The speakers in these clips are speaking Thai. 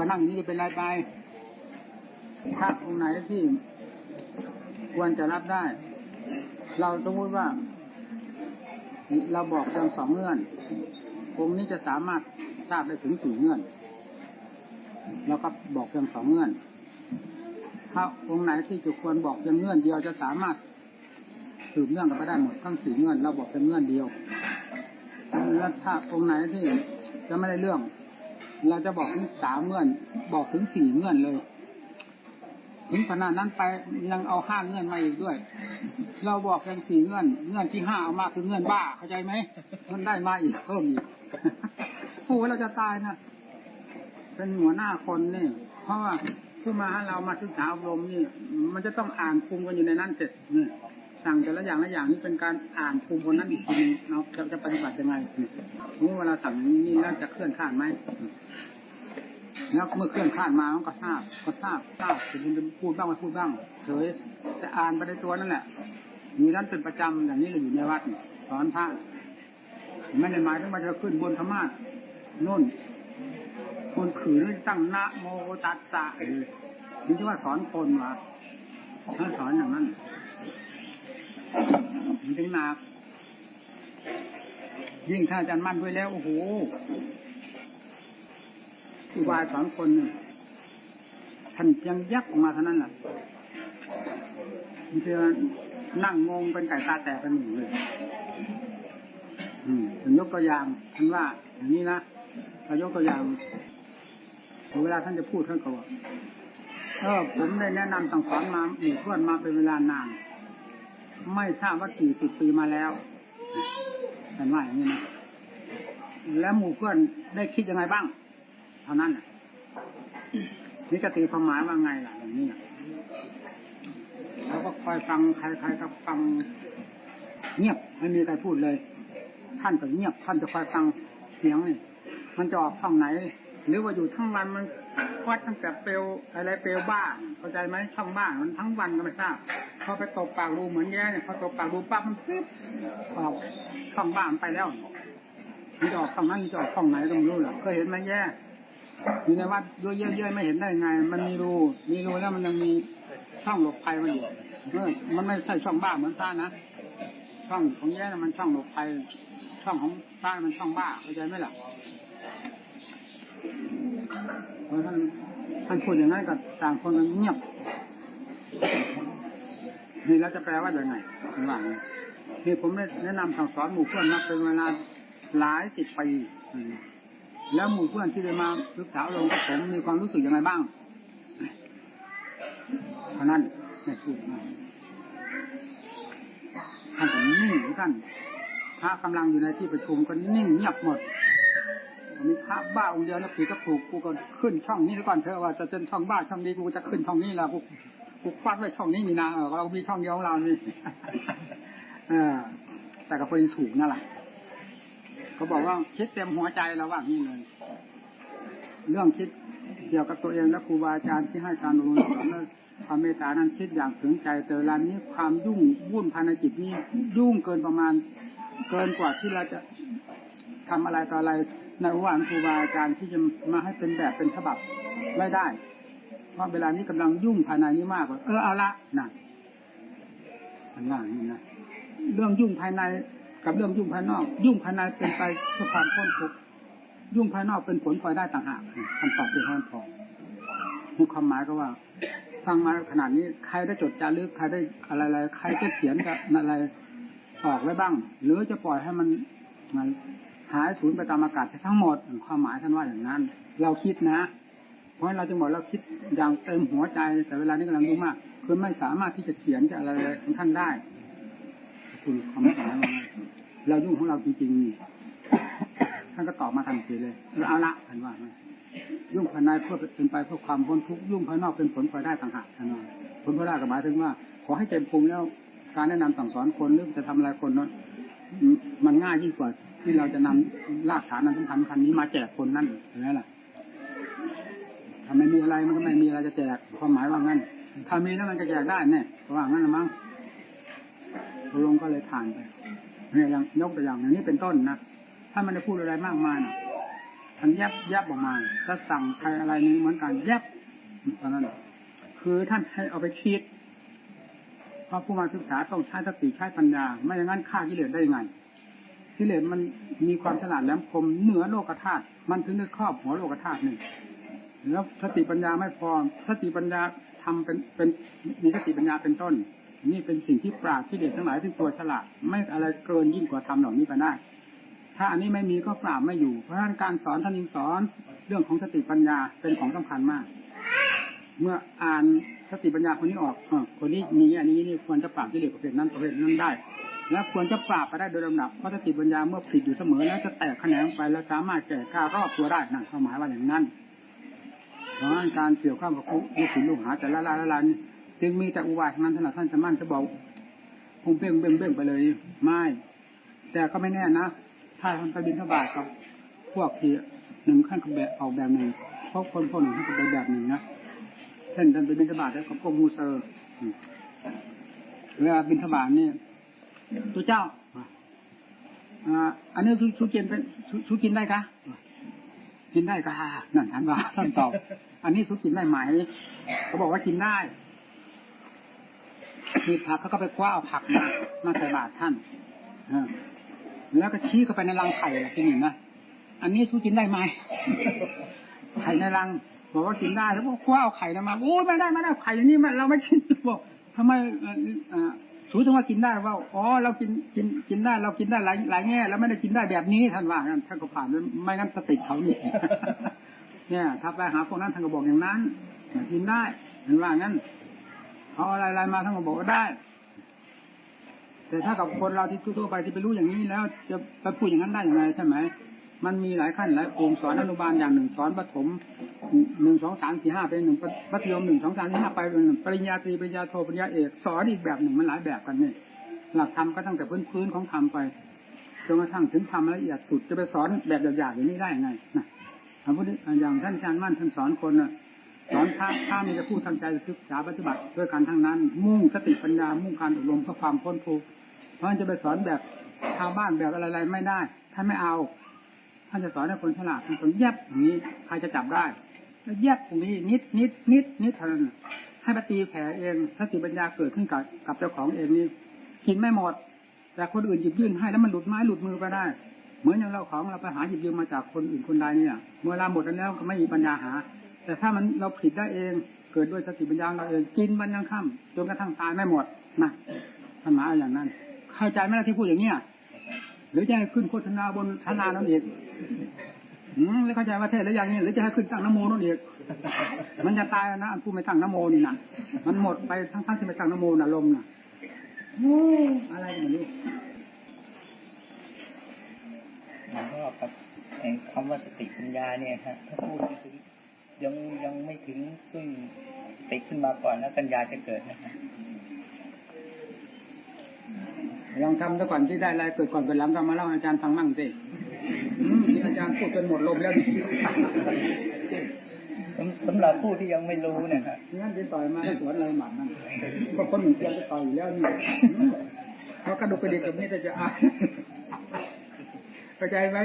ก็นั่งนี่จะเป็นไรไปถ้าตรงไหนที่ควรจะรับได้ เราสมมติว่า เราบอกเพียงสองเงื่อน องค์นี้จะสามารถทราบได้ถึงสี่เงื่อน เราก็บอกเพียงสองเงื่อนถ้าองค์ไหนที่จะควรบอกเพียงเงื่อนเดียวจะสามารถสืบเนื่องกันไปได้หมดทั้งสี่เงื่อนเราบอกเพียงเงื่อนเดียวแล้วถ้าองค์ไหนที่จะไม่ได้เรื่อง เราจะบอกถึงสามเงื่อน บอกถึงสี่เงื่อนเลย ถึงขนาดนั้นไปยังเอาห้าเงื่อนมาอีกด้วย เราบอกเพียงสี่เงื่อน เงื่อนที่ห้าเอามาคือเงื่อนบ้าเข้าใจไหมมันได้มาอีกเพิ่มอีกโอ้เราจะตายนะเป็นหัวหน้าคนนี่เพราะว่าผู้มาให้เรามาศึกษาอบรมนี่ มันจะต้องอ่านคุมกันอยู่ในนั้นเสร็จนี่ สั่งแต่ละอย่างละอย่างนี่เป็นการอ่านคุมคนนั้นอีกทีนึงเราจะจะปฏิบัติยังไงรู้เวลาสั่งนี่น่าจะเคลื่อนข้านไหมแล้วเมื่อเคลื่อนข้านมามันก็ทราบก็ทราบทราบจะพูดบ้างไม่พูดบ้างเฉยจะอ่านไปในตัวนั่นแหละมีนั้นเป็นประจำอย่างนี้ก็อยู่ในวัดสอนพระไม่ได้หมายถึงว่าจะขึ้นบนธรรมะนุ่นคนขืนตั้งนะโมตัสสะนี่ที่ว่าสอนคนวะถ้าสอนอย่างนั้น มันถึงหนัก ยิ่งถ้าอาจารย์มั่นด้วยแล้วโอ้โหอุบายสอนคนท่านยังยักออกมาเท่านั้นแหละมันจะนั่งงงเป็นไก่ตาแตกเป็นหนึ่งเลยอืมถึงยกตัวอย่างท่านว่า อย่างนี้นะเรายกตัวอย่างเวลาท่านจะพูดท่านก็ว่าเออผมได้แนะนำสั่งสอนมาหมู่เพื่อนมาเป็นเวลานาน ไม่ทราบว่ากี่สิบปีมาแล้วท่านว่าอย่างนี้นะแล้วหมู่เพื่อนได้คิดยังไงบ้าง เท่านั้นนี่กตีความหมายว่าไงล่ะอย่างนี้เขาก็คอยฟังใครๆก็ฟัง เงียบไม่มีใครพูดเลย ท่านก็เงียบ ท่านจะคอยฟังเสียงนี่มันจะออกช่องไหน หรือว่าอยู่ทั้งวันมันวัดตั้งแต่เปลวอะไรเปลวบ้าเข้าใจไหมช่องบ้ามันทั้งวันก็ไม่ทราบ พอไปตบปากรูเหมือนแย่เนี่ยพอตบปากรูปั๊บมันปึ๊บออกช่องบ้ามันไปแล้วมันจออกช่องนั้นจะออกช่องไหนก็ไม่รู้หรอกเคยเห็นไหมแย่อยู่ในวัดด้วยเยอะๆไม่เห็นได้ไง มันมีรูมีรูแล้วมันยังมีช่องหลบภัยมันอยู่เออมันไม่ใช่ช่องบ้าเหมือนท่านะช่องของแย่มันช่องหลบภัยช่องของบ้านมันช่องบ้าเข้าใจไหมล่ะเพราะท่านท่านพูดอย่างนั้นกับต่างคนกันเงียบ นี่แล้วจะแปลว่าอย่างไงคุณว่านี่ผมได้แนะนำสั่งสอนหมู่เพื่อนมาเป็นเวลาหลายสิบปีแล้วหมู่เพื่อนที่ได้มาศึกษาลงกับผมมีความรู้สึกยังไงบ้างเท่านั้นไม่พูดมากท่านก็นิ่งเหมือนพระกำลังอยู่ในที่ประชุมก็นิ่งเงียบหมดมีพระบ้าองค์เดียวนะผีก็ถูกกูก็ขึ้นช่องนี้แล้วก่อนเธอว่าจะเป็นช่องบ้าช่องนี้กูจะขึ้นช่องนี้แล้วกู กูควัดไว้ช่องนี้มีนาเออเรามีช่องเดียวของเรานี่อแต่ก็พอดีถูกนั่นแหละเขาบอกว่าคิดเต็มหัวใจเราว่านี่เลยเรื่องคิดเกี่ยวกับตัวเองและครูบาอาจารย์ที่ให้การอบรมสอนความเมตตานั้นคิดอย่างถึงใจแต่เวลานี้ความยุ่งวุ่นภายในจิตนี้ยุ่งเกินประมาณ เกินกว่าที่เราจะทำอะไรต่ออะไรในว่านครูบาอาจารย์ที่จะมาให้เป็นแบบเป็นฉบับไม่ได้ ราะเวลานี้กำลังยุ่งภายในนี้มากกว่าเออเอาละนะฉันว่าอย่างนี้นะเรื่องยุ่งภายในกับเรื่องยุ่งภายนอก ยุ่งภายในเป็นไปเพื่อความพ้นทุกข์ยุ่งภายนอกเป็นผลพลอยได้ต่างหากคำตอบที่ท่านพอมีความหมายก็ว่าฟังมาขนาดนี้ใครได้จดจารึกใครได้อะไรๆใครจะเขียนกับอะไรออกไว้บ้าง หรือจะปล่อยให้มันหายสูญไปตามอากาศทั้งหมดความหมายท่านว่าอย่างนั้น เราคิดนะ เพราะเราจะบอกเราคิดอย่างเต็มหัวใจ แต่เวลานี้กำลังยุ่งมาก คือไม่สามารถที่จะเขียนจะอะไรของท่านได้คุณความหมายว่าเรายุ่งของเราจริงๆท่านก็ตอบมาทันทีเลยเอาละท่านว่ายุ่งภายในเพื่อเป็นไปเพื่อความพ้นทุกข์ยุ่งภายนอกเป็นผลพลอยได้ต่างหากท่านว่าผลพลอยได้ก็หมายถึงว่า ขอให้เต็มภูมิแล้วการแนะนำสั่งสอนคนหรือจะทำอะไรคนนั้นมันง่ายยิ่งกว่าที่เราจะนำรากฐานนั้นสำคัญคันนี้มาแจกคนนั่นเห็นไหมล่ะ ถ้าไม่มีอะไรมันก็ไม่มีอะไรจะแจกความหมายว่างั้น ถ้ามีแล้วมันจะแจกได้แน่ว่างั้นละมั้งลงค์ก็เลยผ่านไปเนี่ยอย่างยกตัวอย่างอย่างนี้เป็นต้นนะถ้ามันจะพูดอะไรมากมายนะท่านแยบแยบออกมาจะสั่งใครอะไรนี้เหมือนกันแยบตอนนั้นคือท่านให้เอาไปคิดเพราะผู้มาศึกษาต้องใช้สติใช้ปัญญา ไม่อย่างนั้นฆ่ากิเลสได้ยังไงกิเลสมันมีความฉลาดแหลมคมเหนือโลกธาตุมันถึงได้ครอบหัวโลกธาตุหนึ่ง แล้วสติปัญญาไม่พอสติปัญญาทำเป็นเป็นมีสติปัญญาเป็นต้น นี่เป็นสิ่งที่ปราบกิเลสทั้งหลายซึ่งตัวฉลาดไม่อะไรเกินยิ่งกว่าทำเหล่านี้ไปได้ถ้าอันนี้ไม่มีก็ปราบไม่อยู่ เพราะฉะนั้นการสอนท่านยิงสอนเรื่องของสติปัญญาเป็นของสำคัญมาก เมื่ออ่านสติปัญญาคนนี้ออกอคนนี้มีอันนี้นี่ควรจะปราบกิเลสประเภทนั้นประเภทนั้นได้และควรจะปราบไปได้โดยลำดับเพราะสติปัญญาเมื่อผิดอยู่เสมอแล้วจะแตกแขนงไปแล้วสามารถแก่กล้ารอบตัวได้นั่นความหมายว่าอย่างนั้น เพราะการเกี่ยวข้องกับลูกศิษย์ลูกหาแต่ละลายละลายนี่จึงมีแต่อุบายทั้งนั้นท่านจะมั่นจะบอกคงเพ่งเบ่งเบ่งไปเลยไม่แต่ก็ไม่แน่นะถ้าท่านไปบินทบาทกับพวกที่หนึ่งขั้นกับแบบออกแบบหนึ่งเพราะคนพวกหนึ่งขั้นกับแบบหนึ่งนะเช่นท่านไปบินทบาทแล้วกับพวกมูเซอร์เวลาบินทบาทนี่ตัวเจ้าอ่าอันนี้สุกินเป็นสุกินได้กะ กินได้กะนั่นท่านว่าท่านตอบ อันนี้สุกินได้ไหมเขาบอกว่ากินได้มีผักเขาก็ไปคว้าเอาผักมามาใส่บาตรท่านแล้วก็ชี้เข้าไปในรังไข่ที่นี่นะอันนี้สู้กินได้ไหมไข่ในรังบอกว่ากินได้แล้วพวกคว้าเอาไข่มาโอ้ไม่ได้ไม่ได้ไข่อย่างนี้เราไม่กินบอกทำไม สูถึงว่ากินได้ว่าอ๋อเรากินกินกินได้เรากินได้หลายหลายแง่แล้วไม่ได้กินได้แบบนี้ท่านว่างั้นท่านก็ผ่านไม่งั้นจะติดเขานี่เนี่ย ถ้าไปหาพวกนั้นท่านก็บอกอย่างนั้นกินได้เห็นว่างั้นเอาอะไรอะไรมาท่านก็บอกว่าได้ แต่ถ้ากับคนเราที่ทั่วไปที่ไปรู้อย่างนี้แล้ว จะไปพูดอย่างนั้นได้อย่างไรใช่ไหม มันมีหลายขั้นหลายองค์สอนอนุบาลอย่างหนึ่งสอนปฐมหนึ่งสองสามสี่ห้าเป็นหนึ่งมัธยมหนึ่งสองสามสี่ห้าไปเป็นหนึ่งปริญญาตรีปริญญาโทปริญญาเอกสอนอีกแบบหนึ่งมันหลายแบบกันนี่หลักธรรมก็ตั้งแต่พื้นพื้นของธรรมไปจนกระทั่งถึงธรรมละเอียดสุดจะไปสอนแบบหยาบๆอย่างนี้ได้ยังไงนะพระพุทธอย่างท่านอาจารย์มั่นท่านสอนคนน่ะสอนพระพระมีจะพูดทางใจศึกษาปฏิบัติด้วยการทั้งนั้น มุ่งสติปัญญามุ่งการอบรมเพื่อความพ้นทุกข์เพราะฉะนั้นจะไปสอนแบบชาวบ้านแบบอะไรๆไม่ได้ท่านไม่เอา ท่านจะสอนให้คนฉลาดคนแยบอย่างนี้ใครจะจับได้แยบตรงนี้นิดนิดนิดนิดเท่านั้นให้ปฏิแผ่เองสติปัญญาเกิดขึ้นกับกับเจ้าของเองนี่กินไม่หมด แต่คนอื่นหยิบยื่นให้แล้วมันหลุดไม้หลุดมือไปได้ เหมือนอย่างเราของเราไปหาหยิบยืมมาจากคนอื่นคนใดเนี่ยเมื่อเวลาหมดแล้วก็ไม่มีปัญญาหา แต่ถ้ามันเราผิดได้เองเกิดด้วยสติปัญญาเราเองกินมันยังค่ำจนกระทั่งตายไม่หมดนะท่านหมายอย่างนั้น เข้าใจไหมล่ะที่พูดอย่างเนี้ย หรือจะให้ขึ้นโฆษณาบนธนานั่นเองอืมแล้วเข้าใจว่าเทศแล้วอย่างนี้หรือจะให้ขึ้นตั้งนโมนั่นเองมันจะตายนะผู้ไม่ตั้งนโมนี่นะมันหมดไปทั้งทั้งที่ไม่ตั้งนโมน่ะลมน่ะอะไรกันนี่หลวงพ่อครับคำว่าสติปัญญาเนี่ยฮะถ้าพูดถึงยังยังไม่ถึงซึ่งติขึ้นมาก่อนแล้วปัญญาจะเกิดนะฮะ ลองทำซะก่อนที่ได้อะไรเกิดก่อนเกิดหลังก็มาเล่าให้อาจารย์ฟังมั่งสิที่อาจารย์พูดจนหมดลมแล้วดิสำสำหรับผู้ที่ยังไม่รู้เนี่ยฮะงั้นจะต่อยมาสวนอะไรหมัดนั่นก็คนหนึ่งเตรียมจะต่อยอยู่แล้วนี่เขากระดูกกระดิกแบบนี้แต่จะอายเข้าใจไหม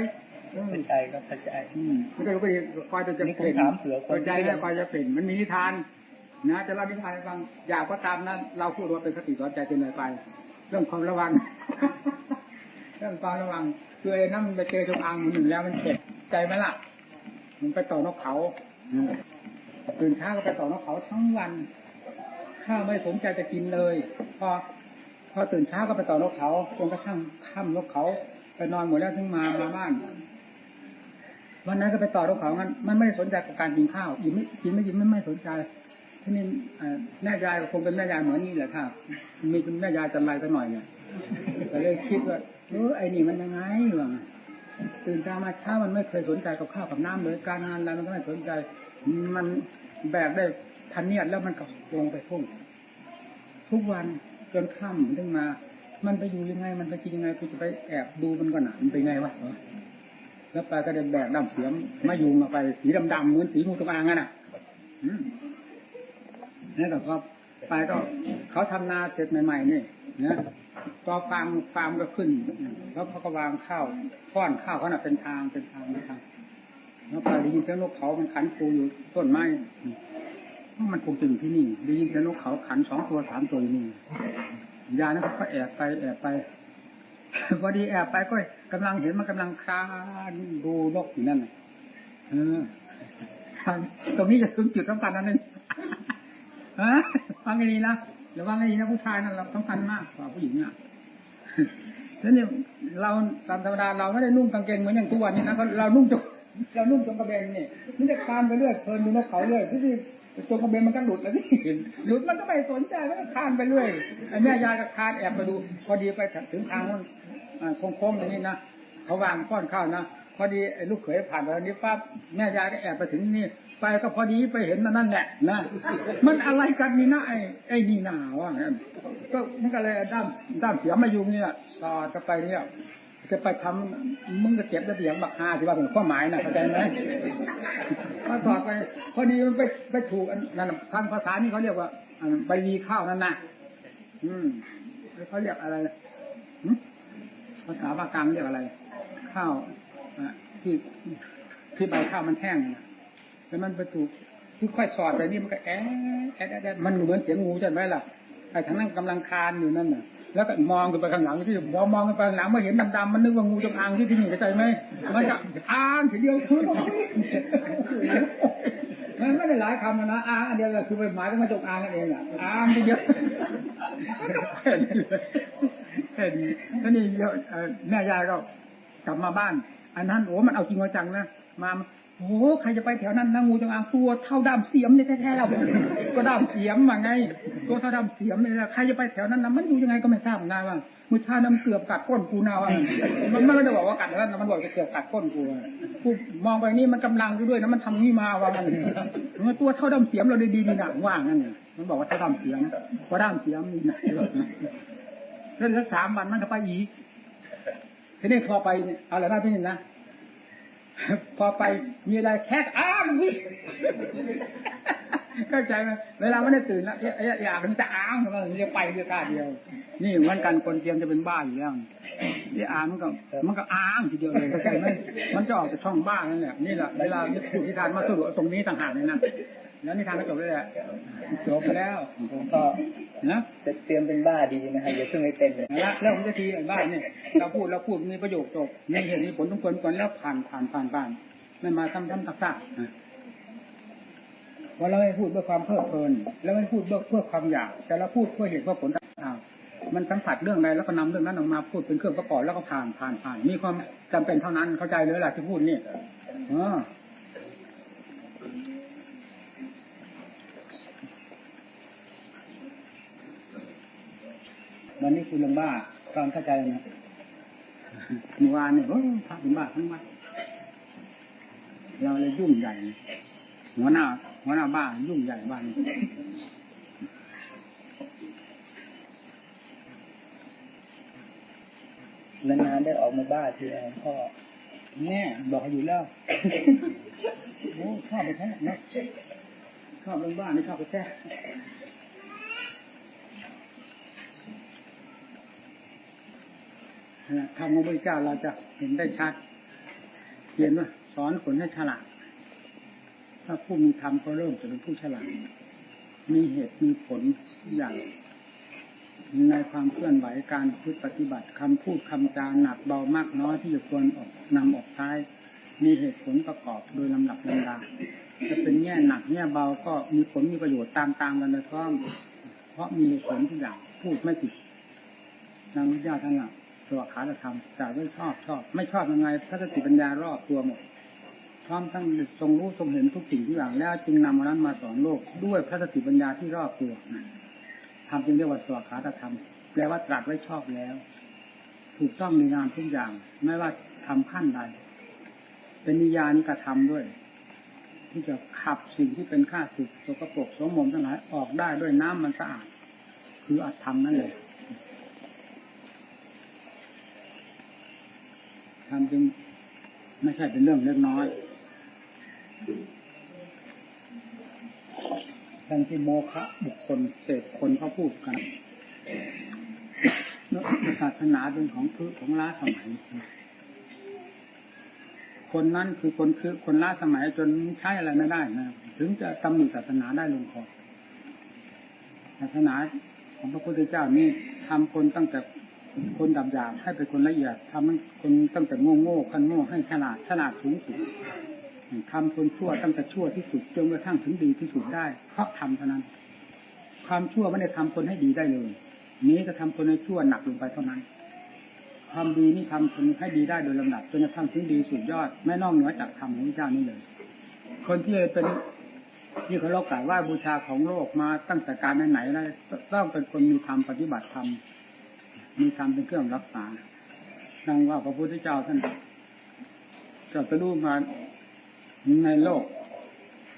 เข้าใจก็เข้าใจอืมมันก็ก็คอยจะจะนี่ผมเปลี่ยนถามเผื่อคนเข้าใจแล้วคอยจะเปลี่ยนมันมีนิทาน นะจะเล่านิทานให้ฟังอยากก็ตามนะเราพูดว่าเป็นคติสอนใจเป็นอะไรไป เรื่องความระวัง เรื่องความระวังคือไอ้นั่นไปเจอจงอางหนึ่งแล้วมันเจ็บใจไหมล่ะ มันไปต่อนกเขาตื่นเช้าก็ไปต่อนกเขาทั้งวัน ข้าวไม่สนใจจะกินเลย พอ พอตื่นเช้าก็ไปต่อนกเขาจนกระทั่งค่ำนกเขา ไปนอนหมดแล้วถึงมามาบ้านวันนั้นก็ไปต่อนกเขางั้นมันไม่ได้สนใจกับการกินข้าวอิ่มไม่กินไม่กินไม่ไม่สนใจ ที่นี่แม่ยายคงเป็นแม่ยายเหมือนนี่แหละค่ะมีเป็นแม่ยายจันไรสักหน่อยเนี่ยก็เลยคิดว่าเออไอ้นี่มันยังไงวะตื่นเช้ามาเช้ามันไม่เคยสนใจกับข้าวกับน้ำเลยการงานอะไรมันก็ไม่สนใจ มันแบกได้พันเนียดแล้วมันก็ลงไปทุ่งทุกวันจนค่ำถึงมา มันไปอยู่ยังไง มันไปกินยังไงกูจะไปแอบดูมันก่อนหนามันเป็นไงวะแล้วไปก็เดินแบกดำเสียมมายุงออกไปสีดำๆเหมือนสีงูจงอางอะอืม นี่ก็พอไปก็เขาทำนาเสร็จใหม่ๆนี่นะพอฟาร์มฟาร์มก็ขึ้น แล้วเขาก็วางข้าวก้อนข้าวเขาน่ะเป็นทางเป็นทางเป็นทางแล้วไปได้ยินเสียงนกเขามันขันครูอยู่ต้นไม้มันคงจะอยู่ที่นี่ได้ยินเสียงนกเขาขันสองตัวสามตัวอยู่นี่ยายนั้นก็แอบไปแอบไปพอดีแอบไปก็กำลังเห็นมันกำลังคลานดูนกอยู่นั่นเออตรงนี้จะถึงจุดสำคัญนั่นเอง ฟังให้ดีนะเดี๋ยวฟังให้ดีนะผู้ชายนั่นเราสำคัญมากกว่าผู้หญิงอะแล้วเนี่ยเราตามธรรมดาเราไม่ได้นุ่งกางเกงเหมือนอย่างทุกวันนี้นะก็เรานุ่งจงเรานุ่งจงกระเบนนี่มันจะคลานไปเรื่อยเพลินดูนกเขาเรื่อยที่จงกระเบนมันก็หลุดแล้วที่หลุดมันก็ไม่สนใจมันก็คลานไปเรื่อยไอ้แม่ยายก็คลานแอบไปดู พอดีไปถึงทางมันโค้งๆอย่างนี้นะเขาวางป้อนข้าวนะ พอดีไอ้ลูกเขยผ่านไปนี้ปั๊บแม่ยายก็แอบไปถึงนี่ ไปก็พอดีไปเห็นมันนั่นแหละนะมันอะไรกันนี่นะไอ้ไอ้นี่หนาว่างั้นก็มันก็เลยด้ามด้ามเสียมมาอยู่นี่ยสอดจะไปเนี่ยจะไปทำมึงก็เก็บระเบียงบักฮาที่ว่าเป็นข้อหมายนะเข้าใจไหมพอสอดไป พอดีมันไปไปถูกอันนั่นทางภาษานี่เขาเรียกว่าใบวีข้าวนั่นนะอืมเขาเรียกอะไรภาษาภาคกลางเรียกอะไร ข้าว ที่ที่ใบข้าวมันแห้งแล้วมันไปถูกที่ค่อยสอดไปนี่มันก็แอะแอะแอะแอะมันเหมือนเสียงงูใช่ไหมล่ะไอ้ทางนั้นกำลังคานอยู่นั่นน่ะ แล้วก็มองขึ้นไปข้างหลังที่พองมองขึ้นไปข้างหลังมาเห็นดำๆมันนึกว่างูจงอางที่ที่นี่เข้าใจไหมมันจะอ้างทีเดียวคือมันไม่ได้หลายคำนะอ้างอันเดียวก็คือไปหมายถึงมาจงอางกันเองอะอ้างทีเดียวแค่นี้เลยแค่นี้แล้วนี่แม่ยายก็กลับมาบ้าน อันนั้นโอ้มันเอาจริงเอาจังนะมาโอ้ใครจะไปแถวนั้นนะงูจงอางตัวเท่าด้ามเสียมเนี่ยแท้ๆเราก็ด้ามเสียมมาไงตัวเท่าด้ามเสียมเนี่ยใครจะไปแถวนั้นนะมันอยู่ยังไงก็ไม่ทราบนกันว่ามือชาน้ำเกือบกัดก้นกูนาว่ามันไม่ได้บอกว่ากัดแล้วนะมันบอกจะเกือบกัดก้นกูกูมองไปนี่มันกำลังด้วยนะมันทำนี่มาว่ามันมันตัวเท่าด้ามเสียมเราดีๆนี่นะว่างนั่นมันบอกว่าเท่าด้ามเสียมว่าด้ามเสียมนี่นะแล้วสักสามวันมันก็ไปอีก ทีนี้พอไปเอาอะไรนะพี่นี่นะพอไปมีอะไรแค่อ้างวิเข้าใจไหมเวลาไม่ได้ตื่นแล้วอยากมันจะอ้างมันจะไปเรื่องกาเดียว นี่เหมือนกันคนเตรียมจะเป็นบ้าอยู่แล้วที่อ้างมันก็มันก็อ้างทีเดียวเลยเข้าใจไหมมันจะออกจากช่องบ้านั่นแหละนี่แหละเวลาพูดนิทานมาสรุปตรงนี้ต่างหากเลยนะ แล้วนิทานก็จบแล้วแหละจบไปแล้วผมก็นะจะเตรียมเป็นบ้าดีนะครับอย่าเพิ่งให้เป็นเลยแล้วแล้วผมจะทีไอ้บ้านเนี่ยเราพูดเราพูดมีประโยคจบมีเหตุมีผลทุกคนก่อนแล้วผ่านผ่านผ่านผ่านไม่มาทำทำตักตักว่าเราไม่พูดเพื่อความเพลิดเพลิน แล้วไม่พูดเพื่อเพื่อความอยาก แต่เราพูดเพื่อเหตุเพื่อผลต่างๆมันสัมผัสเรื่องใดแล้วก็นำเรื่องนั้นออกมาพูดเป็นเครื่องประกอบแล้วก็ผ่านผ่านผ่าน มีความจำเป็นเท่านั้นเข้าใจเลยล่ะที่พูดนี่อ๋อ วันนี้คุณลงบ้าฟังเข้าใจนะเมื่อวานเนี่ยโอ้พระเป็นบ้าทั้งบ้านเราเลยยุ่งใหญ่หัวหน้าหัวหน้าบ้ายุ่งใหญ่บ้านนานๆได้ออกมาบ้าทีไรพ่อแน่บอกให้อยู่แล้วโอ้ชอบไปแท้นะชอบเรื่องบ้านนี่ชอบไปแท้ ทำของพระเจ้าเราจะเห็นได้ชัดเขียนว่าสอนคนให้ฉลาด ถ้าผู้มีธรรมก็เริ่มจะเป็นผู้ฉลาด มีเหตุมีผลทุกอย่างในความเคลื่อนไหวการพฤติปฏิบัติคำพูดคำจาหนักเบามากน้อยที่จะควรออกนำออกใช้มีเหตุผลประกอบโดยลำดับลำดาจะเป็นแง่หนักแง่เบาก็มีผลมีประโยชน์ตามตามกันนพร้อมเพราะมีเหตุผลทุกอย่างพูดไม่ผิดนางวิทยาท่านอะ สวขาธรรมจ่ายไม่ชอบชอบ ไม่ชอบยังไงพระสติปัญญารอบตัวหมดพร้อมทั้งทรงรู้ทรงเห็นทุกสิ่งทุกอย่างแล้วจึงนำมานั้นมาสอนโลกด้วยพระสติปัญญาที่รอบตัวนะทำจึงเรียกว่าสวขาธรรมแปลว่าตรัสไว้ชอบแล้ว ถูกต้องในงานทุกอย่าง ไม่ว่าทำขั้นใด เป็นนิยานิกระทำด้วย ที่จะขับสิ่งที่เป็นข้าศึกสกปรกสมมมทั้งหลายออกได้ด้วยน้ำมันสะอาด คืออัตธรรมนั่นเลย ทำจึงไม่ใช่เป็นเรื่องเล็กน้อยดังที่โมฆะบุคคลเศษคนเขาพูดกันศาสนาเป็นของพื้ของล้าสมัย คนนั้นคือคนคือคนล้าสมัยจนใช้อะไรไม่ได้นะถึงจะตำหนิศาสนาได้ลงคอศาสนาของพระพุทธเจ้านี่ทำคนตั้งแต่ คนดับยาบให้เป็นคนละเอียดทำให้คนตั้งแต่โง่โง่ขั้นโง่ให้ฉลาดฉลาดสูงสุดทำคนชั่วตั้งแต่ชั่วที่สุดจนกระทั่งถึงดีที่สุดได้เพราะทำเท่านั้น ความชั่วไม่ได้ทำคนให้ดีได้เลยนี้จะทำคนให้ชั่วหนักลงไปเท่านั้นความดีนี่ทำคนให้ดีได้โดยลำดับจนกระทั่งถึงดีสุดยอดไม่นอกเหนือจากธรรมของพระเจ้านี่เลย คนที่เป็นที่เขาเล่ากล่าวว่าบูชาของโลกมาตั้งแต่การไหนๆแล้วต้องเป็นคนมีธรรมปฏิบัติธรรม มีธรรมเป็นเครื่องรักษาดังว่าพระพุทธเจ้าท่านจะจะรู้มาในโลก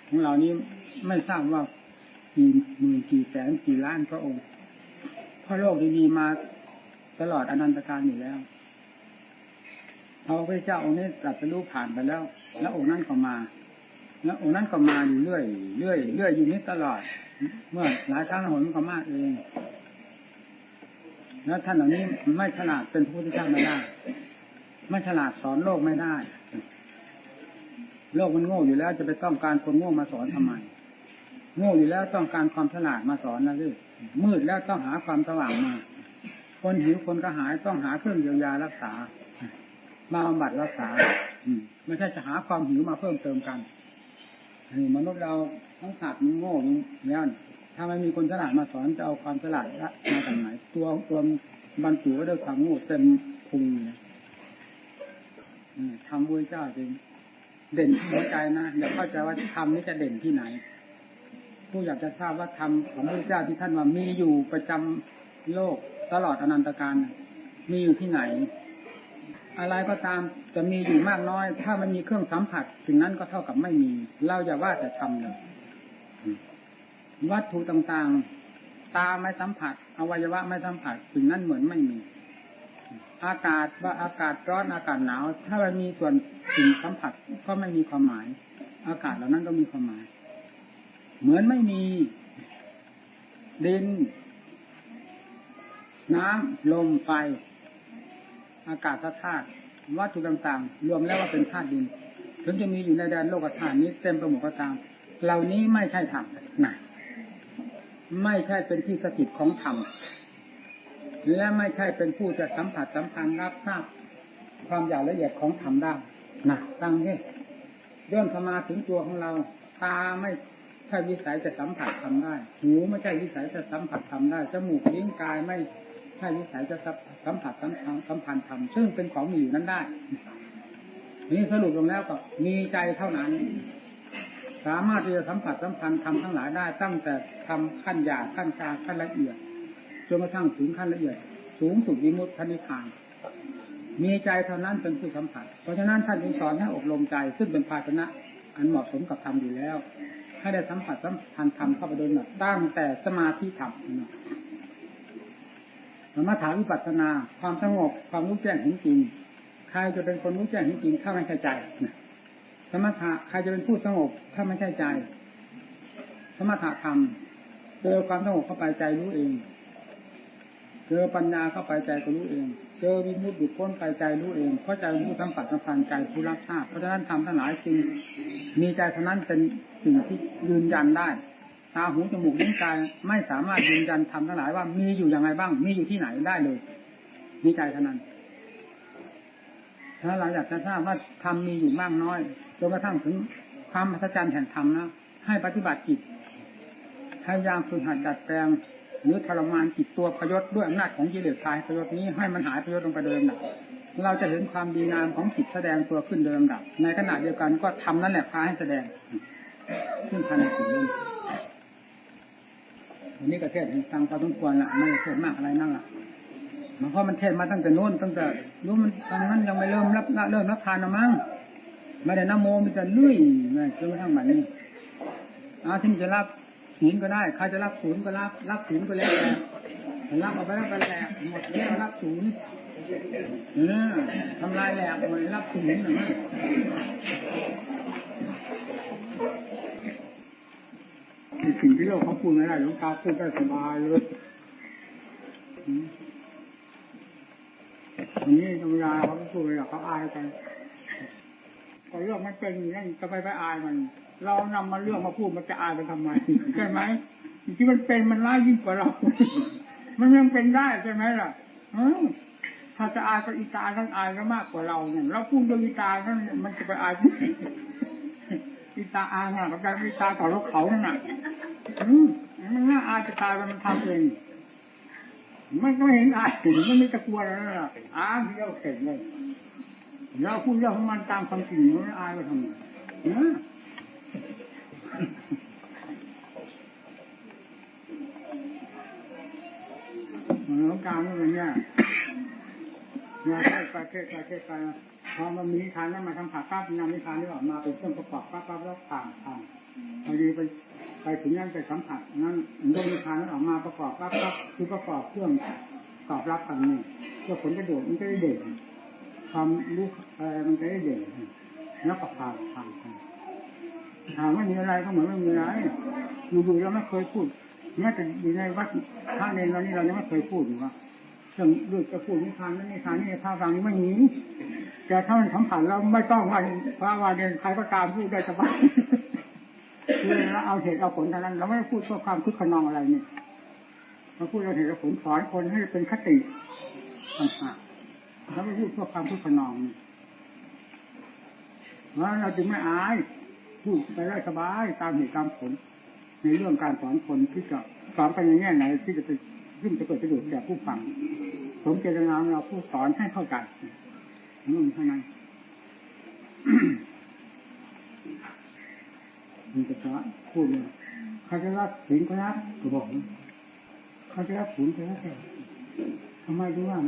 ของเรานี้ไม่ทราบว่ากี่หมื่นกี่แสนกี่ล้านพระองค์เพราะโลกดีๆมาตลอดอนันตการอยู่แล้วพระพุทธเจ้าองค์นี้ตรัสรู้ผ่านไปแล้ว แล้วองค์นั้นก็มา แล้วองค์นั้นก็มาอยู่เรื่อยเรื่อยเรื่อยอยู่นี้ตลอด เมื่อหลายครั้งหนก็มากเอง แล้วท่านเหล่านี้ไม่ฉลาดเป็นพระพุทธเจ้าไม่ได้ ไม่ฉลาดสอนโลกไม่ได้ โลกมันโง่อยู่แล้วจะไปต้องการคนโง่มาสอนทำไม โง่อยู่แล้วต้องการความฉลาดมาสอนนะพี่มืดแล้วต้องหาความสว่างมา คนหิวคนกระหายต้องหาเครื่องเยียวยารักษา มาบำบัดรักษา อืไม่ใช่จะหาความหิวมาเพิ่มเติมกันมนุษย์เราทั้งสัตว์มันโง่อยู่แล้วนี่ ถ้าไม่มีคนฉลาดมาสอนจะเอาความฉลาดละมาจากไหนตัวตัวบรรจุไว้ด้วยความโง่เต็มพุงเลยอืมทำบุญเจ้าจริงเด่นที่หัวใจนะอย่าเข้าใจว่าธรรมนี่จะเด่นที่ไหน ผู้อยากจะทราบว่าธรรมของพระเจ้าที่ท่านว่ามีอยู่ประจำโลกตลอดอนันตการมีอยู่ที่ไหน อะไรก็ตามจะมีอยู่มากน้อย ถ้ามันมีเครื่องสัมผัสสิ่งนั้นก็เท่ากับไม่มี เราอย่าว่าแต่ทำเลย วัตถุต่างๆ ตาไม่สัมผัส อวัยวะไม่สัมผัสสิ่งนั้นเหมือนไม่มี อากาศว่าอากาศร้อนอากาศหนาว ถ้ามันมีส่วนสิ่งสัมผัสก็ไม่มีความหมาย อากาศเหล่านั้นก็มีความหมาย เหมือนไม่มีดิน น้ำลมไฟ อากาศธาตุวัตถุต่างๆ รวมแล้วว่าเป็นธาตุดิน ถึงจะมีอยู่ในแดนโลกธาตุนี้เต็มไปหมดก็ตาม เหล่านี้ไม่ใช่ธรรมนะ ไม่ใช่เป็นที่สถิตของธรรมและไม่ใช่เป็นผู้จะสัมผัสสัมพันธ์รับทราบความอย่างละเอียดของธรรมได้นะตั้งนี้เรื่องเข้ามาถึงตัวของเรา ตาไม่ใช่วิสัยจะสัมผัสทำได้ หูไม่ใช่วิสัยจะสัมผัสทำได้ จมูกลิ้นกายไม่ใช่วิสัยจะสัมผัสสัมพันธ์สัมพันธ์ทำซึ่งเป็นของมีอยู่นั้นได้ นี่สรุปลงแล้วก็มีใจเท่านั้น สามารถที่จะสัมผัสสัมพันธ์ทำทั้งหลายได้ตั้งแต่ทำขั้นหยาบขั้นกลางขั้นละเอียดจนกระทั่งถึงขั้นละเอียด สูงสุดวิมุตตินิพพาน มีใจเท่านั้นเป็นผู้สัมผัส เพราะฉะนั้นท่านจึงสอนให้อบรมใจ ซึ่งเป็นภาชนะอันเหมาะสมกับธรรมอยู่แล้ว ให้ได้สัมผัสสัมพันธ์ธรรมเข้าไปโดยหนักตั้งแต่สมาธิธรรมสมถาวิปัสสนา ความสงบความรู้แจ้งเห็นจริงใครจะเป็นคนรู้แจ้งเห็นจริงถ้าไม่ใช่ใจ สมถะใครจะเป็นผู้สงบถ้าไม่ใช่ใจ สมถะธรรมเจอความสงบเข้าไปใจรู้เอง เจอปัญญาเข้าไปใจก็รู้เอง เจอวิมุตติพ้นไปใจรู้เอง เพราะใจผู้สัมผัสสัมพันธ์ใจผู้รับทราบเพราะฉะนั้นทำทั้งหลายจึงมีใจเท่านั้นเป็นสิ่งที่ยืนยันได้ ตาหูจมูกลิ้นกายไม่สามารถยืนยันทำทั้งหลายว่ามีอยู่อย่างไรบ้าง มีอยู่ที่ไหนได้เลย มีใจเท่านั้นถ้าเราอยากจะทราบว่าธรรมมีอยู่มากน้อย จนกระทั่งถึงความมหัศจรรย์แห่งธรรมนะให้ปฏิบัติจิตพยายามฝึกหัดดัดแปลงหรือทรมานจิตตัวพยศด้วยอำนาจของกิเลสกายพยศนี้ให้มันหายพยศลงไปโดยลำดับเราจะเห็นความดีงามของจิตแสดงตัวขึ้นโดยลำดับในขณะเดียวกันก็ทำนั่นแหละพาให้แสดงขึ้นภายในจิตนี้วันนี้ก็เทศให้ฟังพอสมควรละไม่เทศมากอะไรนั่นละมันเพราะมันเทศมาตั้งแต่นู้นตั้งแต่รู้มันตอนนั้นยังไม่เริ่มรับเริ่มรับทานนะมั้ง ไม่ได้นโมมันจะลื่ยไงจนกระทั่งแบบนี้อาที่จะรับศีลก็ได้ใครจะรับศูนย์ก็รับ รับศีลก็แล้วแต่รับเอาไปแล้วไปแหลกหมดแล้วรับศูนย์เออทำลายแหลกหมดรับศูนย์นะมั้งสิ่งที่เราเขาพูดไม่ได้หลวงตาพูดได้สบายเลยอันนี้ธรรมดาเขาพูดไปเขาอายกัน ก็เรื่องมันเป็นอย่างนั่นจะไปไปอายมัน เรานำมาเรื่องมาพูดมันจะอายมันทำไมใช่ไหมที่มันเป็นมันร้ายยิ่งกว่าเรา มันยังเป็นได้ใช่ไหมล่ะอถ้าจะอายก็อีตาทั้งอายก็มากกว่าเราเนี่ยเราพูดเรื่องอีตาทั้งมันจะไปอายที่อีตาอายน่ะกับการอีตาต่อรถเขานั่นน่ะอืมันน่าอายจะตายมันทำเองมันก็เห็นอายมันไม่จะกลัวแล้วล่ะอายที่เราเข็นเลย เราพูดเรื่องของมันตามความจริงมันอายก็ทำไมนะเหมือนของการนี่อย่าเงี้ยเนี่ยเทศไปเทศไปเทศไปพอมันมีนิทานนั้นมาทำผักปั๊บนำนิทานนี้ออกมาเป็นเครื่องประกอบปั๊บปั๊บแล้วผ่านผ่านพอดีไปไปถึงนั่นไปสัมผัสนั่นโดนนิทานนั้นออกมาประกอบปั๊บปั๊บคือประกอบเครื่องตอบรับกันนี่เพื่อผลประโยชน์มันจะได้เด่น ความรู้เออมันจะได้เด่นแล้วก็ผ่านผ่านผ่านถามว่ามีอะไรก็เหมือนไม่มีอะไรอยู่ๆเราไม่เคยพูดแม้แต่อยู่ในวัดพระเนรเรานี่เรายังไม่เคยพูดอยู่ว่าเรื่องเรื่องจะพูดนิทานนั้นนิทานนี่พระฟังนี่ไม่มีแต่ถ้ามันสัมผัสเราไม่ต้องว่าพระวาเนรใครก็ตามพูดได้สบายคือเราเอาเหตุเอาผลเท่านั้น เราไม่พูดเพื่อความคึกขนองอะไรนี่เราพูดเอาเหตุเอาผลสอนคนให้เป็นคติต่างหาก เราไม่พูดเพื่อความคึกขนองนี่เราะเราจึงไม่อายพูดไปได้สบายตามเหตุตามผล ในเรื่องการสอนคนที่จะสอนไปในแง่ไหนที่จะไปซึ่งจะเกิดประโยชน์แก่ผู้ฟัง สมเจตนาเราผู้สอนให้เข้าใจนั่นเท่านั้นมันจะสอนพูดเลยเขาจะรับถึงก็รับก็บอกเขาจะรับถึงก็รับ ทำไมถึงว่า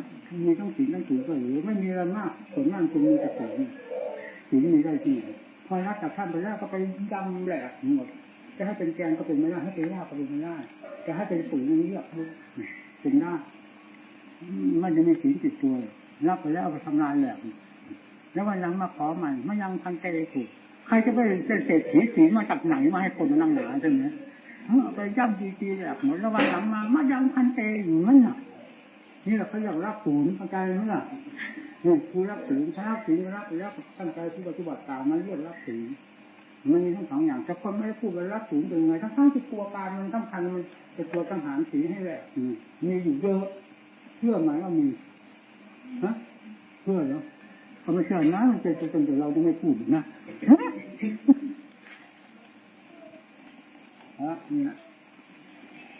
มีต้องถึงต้องถึงก็หรือไม่มีอะไรมากส่วนมากคุณมีแต่ถึงถึงมีได้จริงพอรับจากท่านไปแล้วก็ไปดำแหลกหมดจะให้เป็นแกนก็เป็นไม่ได้ให้เป็นหญ้าก็เป็นไม่ได้จะให้เป็นปุ๋ยนี่เรียกเป็นได้มันจะมีสีติดตัวรับไปแล้วเอาไปทำลายแหลกแล้ววันหลังมาขอใหม่ไม่ยังพันเตะถูกใครจะไปเศษสีสีมาจากไหนมาให้คนมานั่งหนาใช่ไหมเอาไปย่ำดีๆแหลกหมดแล้ววันหลังมามายังพันเตอยู่นั่นน่ะ นี่แหละเขาเรียกรับศูนย์เข้าใจไหมล่ะนี่คือรับศูนย์ถ้ารับศูนย์รับไปแล้วตั้งใจที่ปฏิบัติตามมันเรียกรับศูนย์มันมีทั้งสองอย่างแต่คนไม่ได้พูดว่ารับศูนย์เป็นไงทั้งทั้งที่ตัวการมันสำคัญมันเป็นตัวกังหารสีให้แหละมีอยู่เยอะเชื่อไหมว่ามีฮะเชื่อเหรอเขาไม่เชื่อนะมันจะจนแต่เราจะไม่พูดนะฮะนี่นะ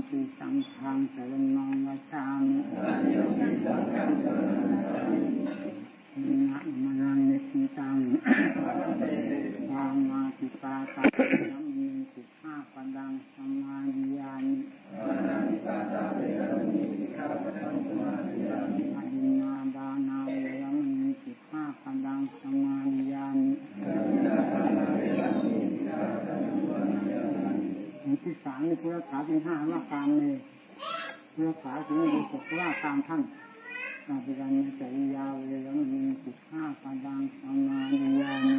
ดยังปูสังฆังสรนังวัชามินะมานังนิสิตังวามาติปาตานัมมิสุขาปัดังสมาธิยานิอดินา นพุทธศาที่ห้าว่าการเมพุทธศาสนาดีสุขว่าตามท่านอาภิรันจริยาเวยมณีสิกขาปันดังามานิยามิ